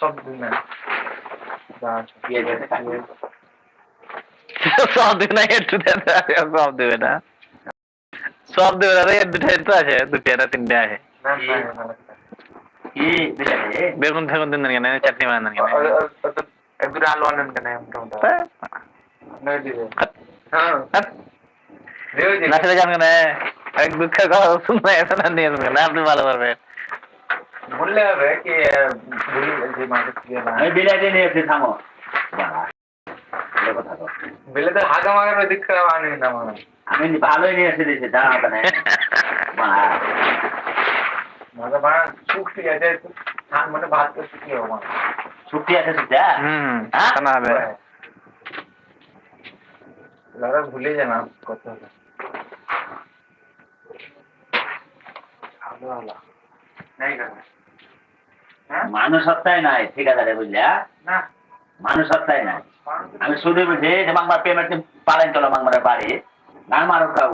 সব দিন না দিয়ে যেতে কাটি সব দেবে না একটু সব দেবে রে দুটাই তো আছে দুটো না তিনটে আছে বেগুন ফেগুন দিন কেন চাটনি বানান কেন দুটো আলু আনেন কেন হ্যাঁ না সেটা জান এক দুঃখের কথা শুনলে এত না নিয়ে আসবেন আপনি ভালো পারবেন বললে হবে কি নিয়ে এসে থামো। বেলে তো হাগা মাগার ওই দিক আনি না মানে আমি ভালোই নিয়ে এসে দিয়েছি দাঁড়া ওখানে বাবা, মাগা মা শুকতি আছে? ধান মানে ভাত তো শুকি হবে মা। ছুটি আছে হুম হ্যাঁ? কেন হবে। লারা ভুলে যায় না হ্যাঁ? মানুষ সত্তাই নাই ঠিক আছে রে বুঝলা। না। মানুষ হত্যায় নাই। আমি শুধু যে মাংমার পেমেন্ট পালেন চলো বাংলার বাড়ি না মারো কাউ।